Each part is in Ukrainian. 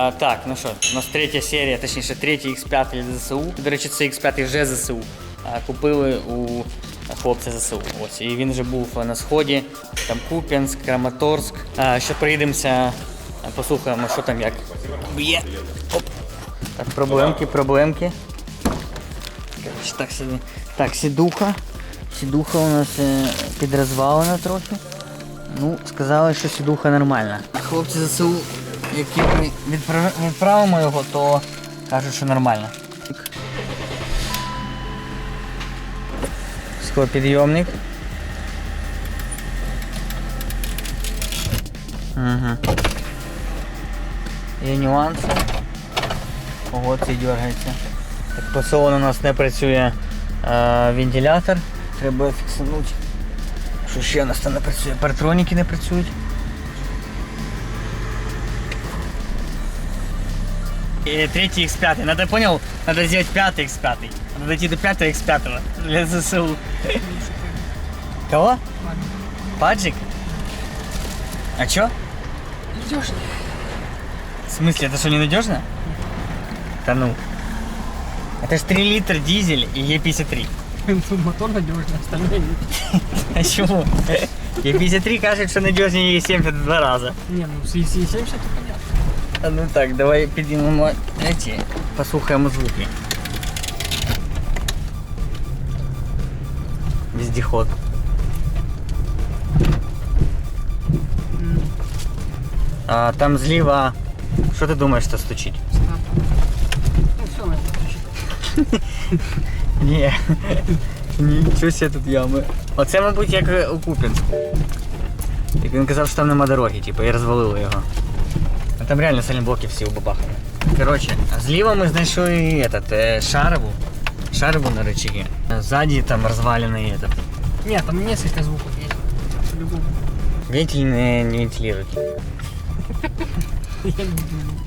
А, так, ну що, у нас третя серія, точніше, третій X5 ЗСУ. До речі, цей X5 вже ЗСУ. А, купили у хлопця ЗСУ. Ось, і він вже був на сході, там Куп'янськ, Краматорськ. А, ще приїдемося, послухаємо, що там як. Б'є. Оп. Так, проблемки, проблемки. Коротше, так собі. Так, сідуха. Сідуха у нас е, підрозвалена трохи. Ну, сказали, що сідуха нормальна. А хлопці ЗСУ, які ми відправ... відправимо його, то кажуть, що нормально. Склопідйомник. Угу. Є нюанси. Ого, цей дергається. Так, по салону у нас не працює е, вентилятор. Треба фіксанути. Що ще у нас там не працює? Партроніки не працюють. И третий X5. Надо, понял, надо сделать пятый X5. Надо дойти до пятого X5 для ЗСУ. Кого? Паджик? А чё? Надежно. В смысле, это что, ненадежно? Да ну. Это ж 3 литра дизель и Е53. Мотор надежный, остальное нет. А чего? Е53 кажет, что надежнее Е70 в два раза. Не, ну с E70 это понятно. А ну так, давай підіймемо эти, послухаємо звуки. Вездеход. А, там зліва. Що ти думаєш, що стучить? Стап. Ну все, на это Ні. Нічого себе тут ями. Оце, мабуть, як е, у Куп'янську. Як він казав, що там нема дороги, типу, і розвалили його. А там реально сальноблоки всі убабахані. Коротше, зліва ми знайшли этот, е, шарову. Шарову на рычаге. Сзади там розвалений этот. Нет, там несколько звуков есть. По-любому. Вентиль не, не вентилюють. Я не думаю.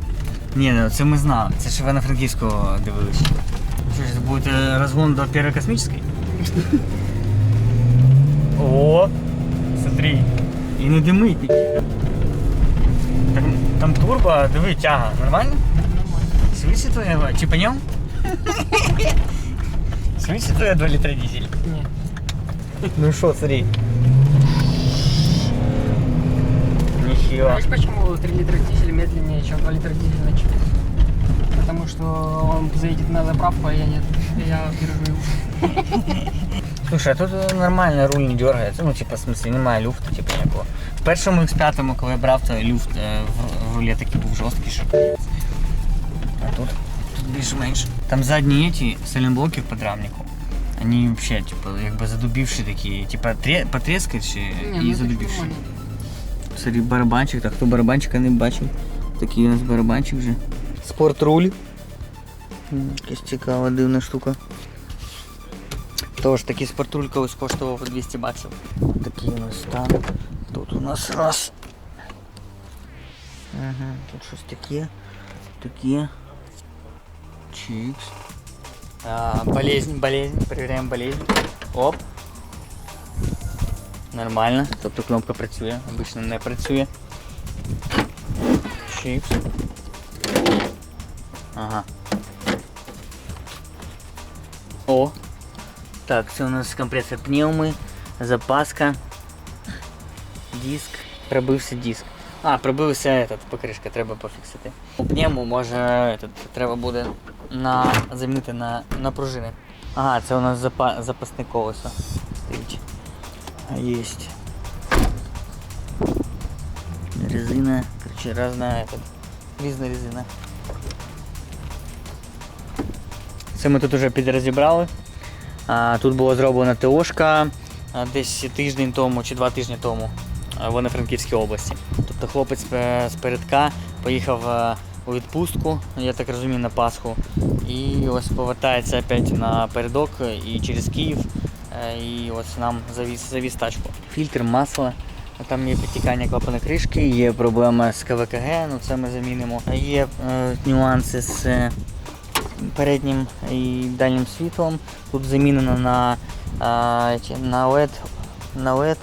Ні, ну це ми знали. Це ж в франківську дивилися. Що ж, це буде е, розгон до першої космічної? О, смотри. І не димить. Так, там турбо, диви, тяга. Нормально? Нормально. Швидше твоя, чи по ньому? Швидше твоя 2 літра дизель. Не. Ну що, смотри. Нихера. Знаешь, почему 3 литра дизель медленнее, чем 2 литра дизель на 4? Что он заедет на заправку, а я нет. Я переживу. Слушай, а тут нормально руль не дергається. Ну, типа, в смысле, немає люфту, типу, ніякого. В першому X5, коли я брав, то люфт е, в, в рулі такий був жорсткий, що. А тут, тут більш-менш. Там задні ці сайлентблоки в подрамнику. Они вообще, типа, якби задубівші такі, типа, тре, потрескавші Не, і ну это задубівші. нормально. Смотри, барабанчик, так хто барабанчика не бачив. Такий у нас барабанчик вже. Спортруль. М, Якась цікава, дивна штука. Тож такий спортруль колись коштував 200 баксів. Такий у нас стан. Тут у нас раз. Ага, тут щось таке. Таке. Чикс. А, болезнь, болезнь. Проверяємо болезнь. Оп. Нормально. Тобто кнопка працює, обично не працює. Чикс. Ага. О. Так, це у нас компресор пневми, запаска, диск. Пробився диск. А, пробився этот, покришка, треба пофіксити. У пневму може этот, треба буде на, замінити на, на пружини. Ага, це у нас запа, запасне колесо стоїть. А, Есть. Резина, короче, разная, этот, різна резина. Це ми тут уже підрозібрали. Тут була зроблена ТОшка десь тиждень тому чи два тижні тому в Івано-Франківській області. Тобто хлопець е, з передка поїхав е, у відпустку, я так розумію, на Пасху. І ось повертається опять на передок і через Київ. Е, І ось нам завіз, завіз тачку. Фільтр, масло. Там є підтікання клапана кришки, є проблема з КВКГ, ну це ми замінимо. Є е, нюанси з переднім і дальнім світлом. Тут замінено на, на LED, на LED,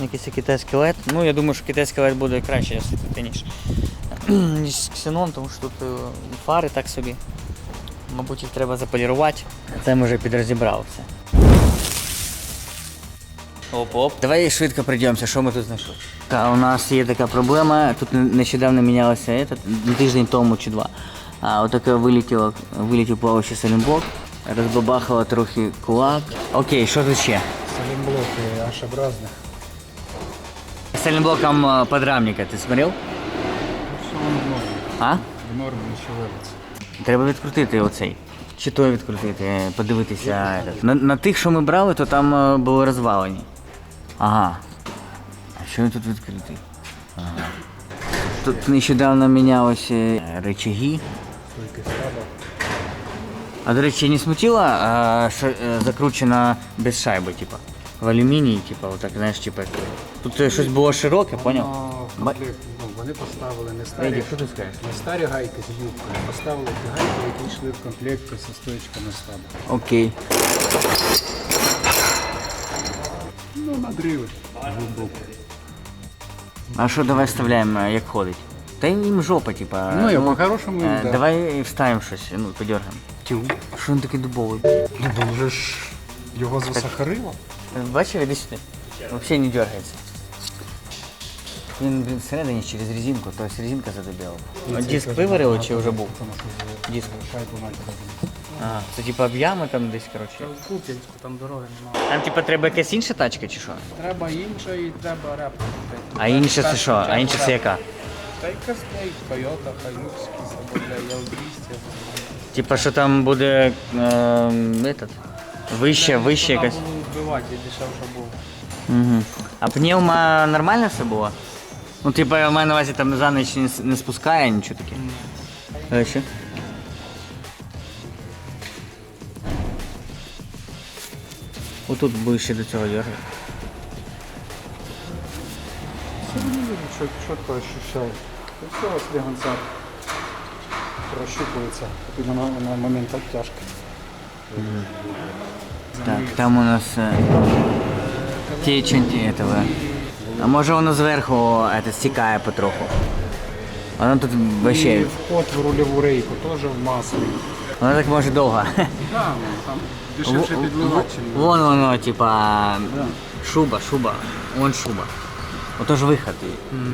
якийсь китайський LED. Ну, я думаю, що китайський LED буде краще світити, ніж ніж з ксеном, тому що тут е, фари так собі. Мабуть, їх треба заполірувати. Це ми вже підрозібрали все. Оп-оп. Давай швидко пройдемося, що ми тут знайшли. Та, у нас є така проблема. Тут нещодавно мінялося ну, тиждень тому чи два. А отаке вилетіло, вилетів плаваючий салімблок, розбабахало трохи кулак. Окей, що тут ще? Салимблоки H-образных. Салімблоком е, подрамника ти смотрел? Все воно в нормі. А? В нормі нічого вилиться. Треба відкрутити оцей. Чи той відкрутити, подивитися. этот. На, на тих, що ми брали, то там е, були розвалені. Ага. А що він тут відкритий? Ага. Тут нещодавно мінялися е, рычаги. Стойки стаба. А до речі, не смутило, а, що е, закручено без шайби, типа. В алюмінії, типа, отак, знаєш, типа. Тут е, щось було широке, поняв? Ну, комплект, ну, вони поставили не старі, Еді, що ти скажеш? не старі гайки з юбкою, а поставили ті гайки, які йшли в комплекті зі стоечками стаба. Окей. Ну, надриви глибоко. А що давай вставляємо, е, як ходить? Та їм жопа, типа. Ну, я по-хорошому, е, да. Давай вставимо щось, ну, подергаємо. Тю. Що він такий дубовий? Ну, бо вже ж його засахарило. Бачив, іди сюди. Взагалі не дергається. Він, блін, всередині через резинку, то есть резинка задубела. А диск виварили чи вже був? Тому що Диск. шайбу навіть робили. А, це типа об'ями там десь, коротше. В Куп'янську там дороги немає. Там типа треба якась інша тачка чи що? Треба інша і треба реп. А інша це що? А інша це яка? Та й косплей, Toyota, Hilux, або для L200. Типа, що там буде е, этот, вище, вище якась. Вона було вбивати, дешевше було. Угу. А пневма нормально все було? Ну, типа, я маю на увазі там за ніч не, с- не спускає нічого таке. А ще? Отут ближче до цього дергати. Чітко ощущаю. І все, ось легонця прощупується на, на момент обтяжки. Так, там у нас е, течень этого. А може воно зверху это, стікає потроху. Воно тут І вообще. вход в рульову рейку теж в маслі. Воно так може довго. Да, ну, там дешевше підливати, чим Вон воно, типа, Да. шуба, шуба, вон шуба. Ото ж виход.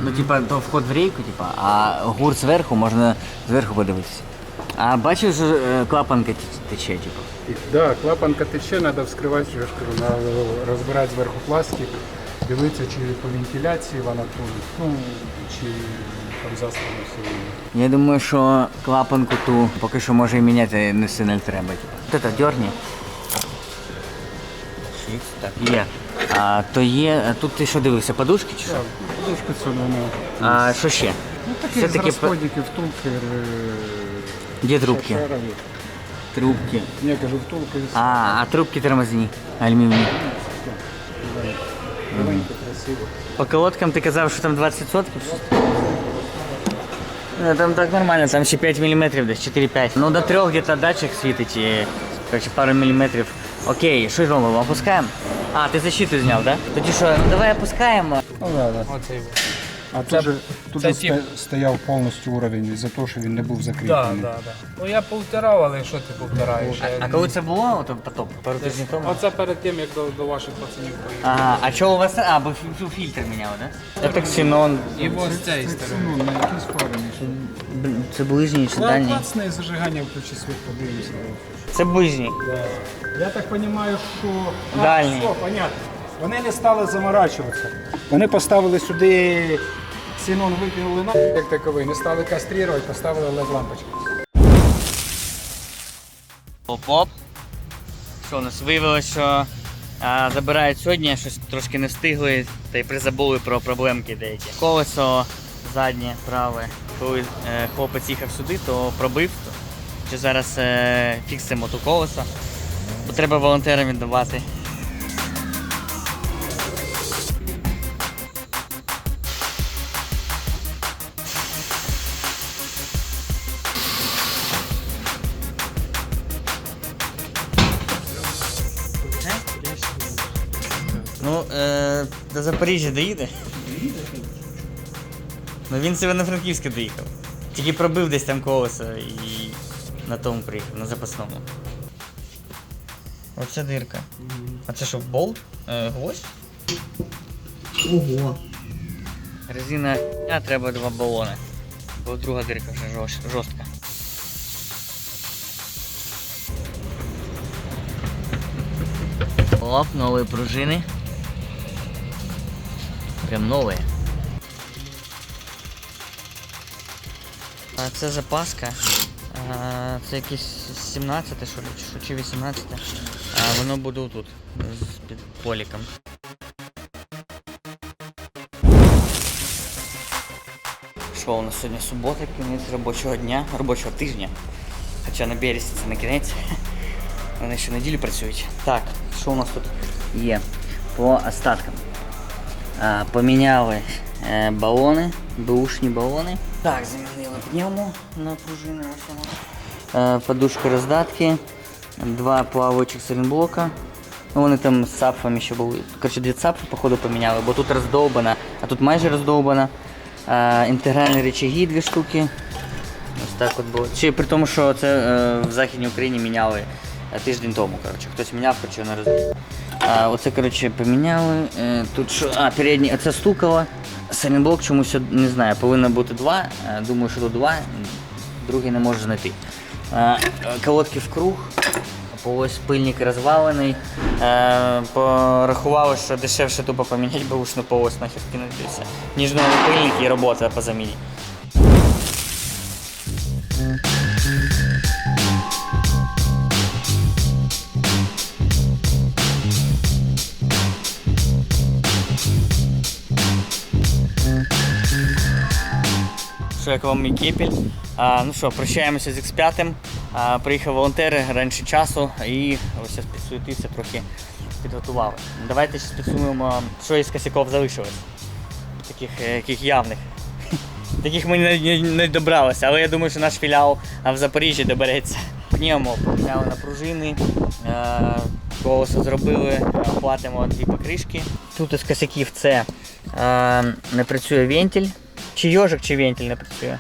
Ну, типа, то вход в рейку, типа, а гурт зверху можна зверху подивитися. А бачиш, що е, клапанка ті- тече, типа. І, да, клапанка тече, треба вскривати, я ж кажу, розбирати зверху пластик, дивитися, чи по вентиляції вона тут, ну, чи там застрано все. Я думаю, що клапанку ту поки що може і міняти не сильно треба. Типа. От це дерні. Шість, так, є. А, то є, тут ти що дивився, подушки чи що? Так, подушка це воно. А що ще? Ну, такі Все-таки з розходники, втулки. е, трубки? шарові. Трубки. Ні, я кажу, втулки з А, а трубки тормозні, алюмінієві. красиво. По колодкам ти казав, що там 20%? Ну, там так нормально, там ще 5 мм, десь 4-5. Ну до 3 где-то датчик світить і короче, пару міліметрів. Окей, що робимо? Опускаємо? А, ти защиту зняв, так? Да? Тоді що, ну давай опускаємо. Ну, да, да. Оцей. А тут же, тут це же тип. ста- стояв повністю уровень за те, що він не був Так, закріплений. так, так. Ну я повтирав, але що ти повтираєш? Я- А коли це було, ото потоп, пару тижнів тому? Оце перед тим, як до, до ваших пацанів поїхав. Ага, а чого у вас? А, бо фі- фі- фільтр міняв, так? Да? Це таксинон. І ось з цієї сторони. ну, на якійсь що- Це ближній чи Да, дальній? класне зажигання, включи світ, подивимося. Це ближній. Я так розумію, що... А, Дальній. Все, понятно. Вони не стали заморачуватися. Вони поставили сюди синон викинули на як таковий, не стали каструвати, поставили led лампочки. Оп-оп. Що у нас виявилося, що а, забирають сьогодні, щось трошки не встигли, та й призабули про проблемки деякі. Колесо заднє, праве. Коли е, хлопець їхав сюди, то пробив. Що зараз е, фіксимо ту колесо. Бо треба волонтерам віддавати. Ну, е, до Запоріжжя доїде? Ну він себе на Франківське доїхав. Тільки пробив десь там колесо і на тому приїхав, на запасному. Оце дирка. А це що, болт? Е, гвоздь? Ого. Резина а треба два балони. Бо друга дирка вже жорст- жорстка. Оп, новые пружины. Прям новые. А це запаска. А, це якесь 17 що ли, чи 18. А воно буде тут з під поліком. Що у нас сьогодні субота, кінець робочого дня, робочого тижня. Хоча на березі це не кінець. Вони ще неділю працюють. Так, що у нас тут є по остаткам? А, поміняли е, балони, бушні балони. Так, замінили пневму на пружини. ось. Е, подушки роздатки, два плаваючих сайлентблока. Ну, вони там з цапфами ще були. Коротше, дві цапфи, походу, поміняли, бо тут роздовбана, а тут майже роздовбана. Е, інтегральні речаги дві штуки. Ось так от було. Чи при тому, що це е, в Західній Україні міняли тиждень тому. Коротше. Хтось міняв, хоча не роз... А, оце, коротше, поміняли. Тут що. А, передній, оце стукало. Саміблок чомусь не знаю, повинно бути два. Е, думаю, що тут два, другий не можу знайти. Е, колодки в круг. Ось пильник розвалений. Е, порахували, що дешевше тупо поміняти бушну полось нахер кинути і все. Ніж новий пильник і робота по заміні. Як вам мій кіпіль? А, ну що, прощаємося з X5. А, приїхав волонтери раніше часу і ось зараз підсуетився, трохи підготували. Давайте ще підсумуємо, що із косяків залишилось. Таких е, яких явних. Таких ми не, не, не добралися, але я думаю, що наш філіал в Запоріжжі добереться. Пневмо поміняли на пружини, е, колесо зробили, е, платимо дві покришки. Тут із косяків це не працює вентиль. Чи йожик, чи вентиль не працює.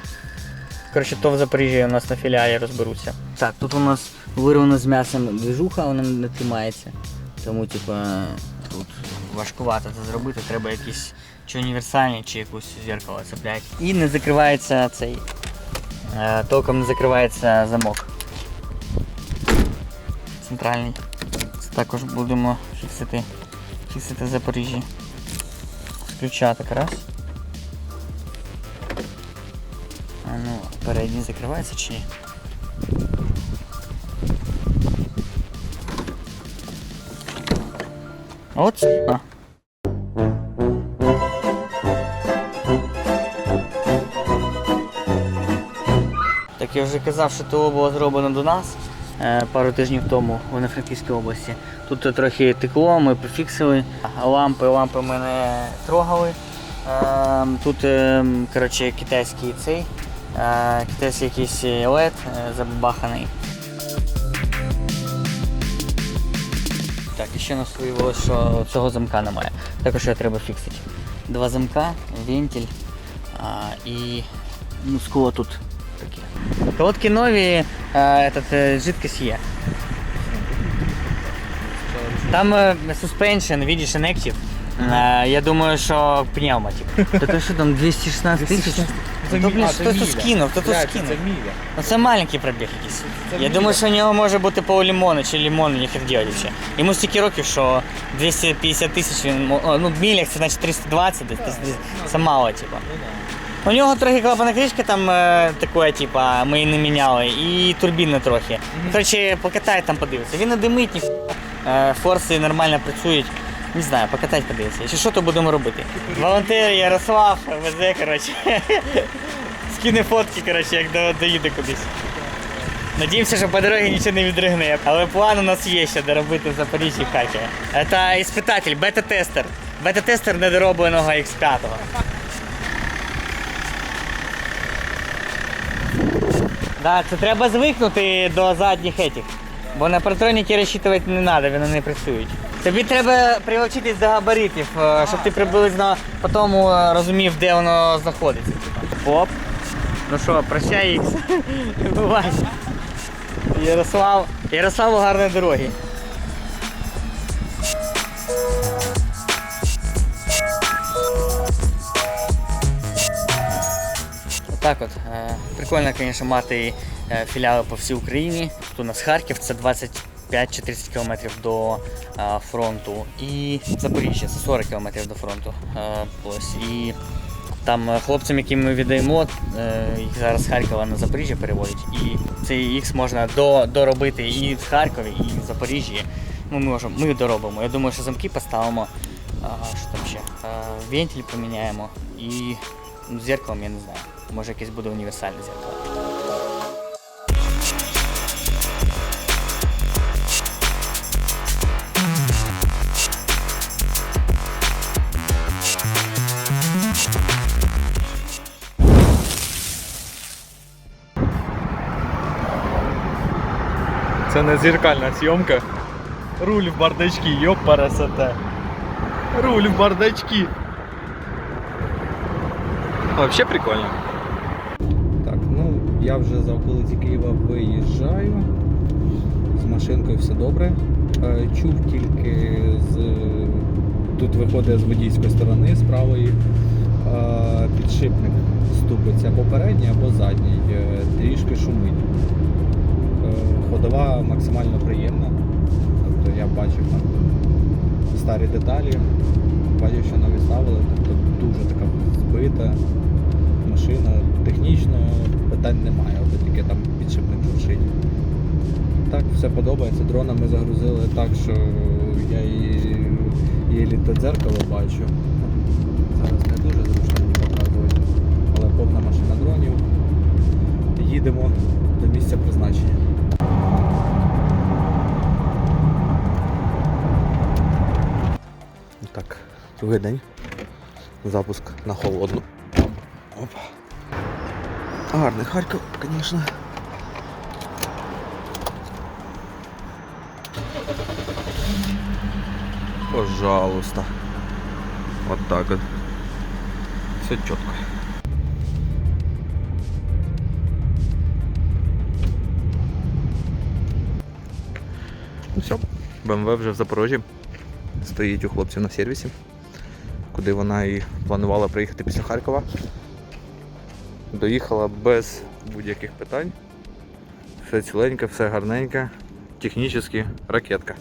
Коротше, то в Запоріжжі у нас на філіалі розберуться. Так, тут у нас вирвано з м'ясом движуха, вона не тримається. Тому, типа, тут важкувато це зробити, треба якісь чи універсальні, чи якусь зеркало цепляти. І не закривається цей. Е, толком не закривається замок. Центральний. Це також будемо фіксити, фіксити в Запоріжжі. З ключа раз. А ну, передній закривається чи ні? От. А. Так я вже казав, що ТО було зроблено до нас е, пару тижнів тому в Івано-Франківській області. Тут трохи текло, ми пофіксили. Лампи, лампи ми не трогали. Е, Тут е, коротше, китайський цей, китайський якийсь LED е, забабаханий. Так, і ще нас виявилося, що цього замка немає. Також його треба фіксити. Два замка, вентиль а, і ну, скло тут таке. Колодки нові, а, этот, е, жидкость є. Там е, suspension, видиш, inactive. Я думаю, що пневма, типу. Так що там 216 тисяч? Це То, блін, хтось тут скинув, хто тут скинув. Це міля. Ну це маленький пробіг якийсь. Це Я міля. думаю, що у нього може бути пол лимона чи ніхер ділять ще. Йому стільки років, що 250 тисяч він. мо- о, Ну, в мілях це значить 320, десь, десь, десь. це мало, типу. У нього трохи клапана кришка там е, таке, типа, ми її не міняли, і турбіна трохи. Коротше, покатай там подивиться. Він не димить, ні е, форси нормально працюють. Не знаю, покатай подивися. Якщо що, то будемо робити. Волонтер Ярослав везе, коротше. Скине фотки, коротше, як до, доїде кудись. Надіємося, що по дорозі нічого не відригне. Але план у нас є ще доробити в Запоріжжі в Харкові. Це іспитатель, бета-тестер. Бета-тестер недоробленого X5. Да, це треба звикнути до задніх етих. Бо на партроніки розчитувати не треба, вони не працюють. Тобі треба прилучитись до габаритів, е, щоб ти приблизно потім е, розумів, де воно знаходиться. Оп. Ну що, прощай їх. Ярослав. Ярославу гарної дороги. Так от, е, прикольно, звісно, мати філіали по всій Україні. Тут у нас Харків, це 20. 35-30 км до а, фронту. І Запоріжжя це 40 км до фронту. А, ось. І там е, хлопцям, яким ми віддаємо, їх зараз з Харкова на Запоріжжя переводять. І цей ікс можна доробити і в Харкові, і в Запоріжжі. Ну, ми можемо, ми доробимо. Я думаю, що замки поставимо, а, що там ще, а, вентиль поміняємо і ну, зеркалом я не знаю. Може якесь буде універсальне зеркало. Це не зеркальна зйомка. Руль в бардачки, йоп парасоте. Руль в бардачки. Вообще прикольно. Так, ну я вже за околиці Києва виїжджаю. З машинкою все добре. Е, Чув тільки з тут виходить з водійської сторони, з правої. е, Підшипник ступиться або передній, або задній. Е, Трішки шумить. Е, Ходова максимально приємна. Тобто я бачив там старі деталі, бачив, що нові ставили, тобто дуже така збита машина. Технічно питань немає, от тільки там підшипник журшить. Так, все подобається. Дрона ми загрузили так, що я і єлі те дзеркало бачу. Зараз не дуже зручно мені показувати, але повна машина дронів. Їдемо до місця призначення. Так, другий день. Запуск на холодну. Опа. Гарний Харків, звісно. Пожалуйста. Вот так вот. Все четко. Все, БМВ вже в Запорожжі. Стоїть у хлопців на сервісі, куди вона і планувала приїхати після Харкова. Доїхала без будь-яких питань. Все ціленьке, все гарненьке. Технічно ракетка.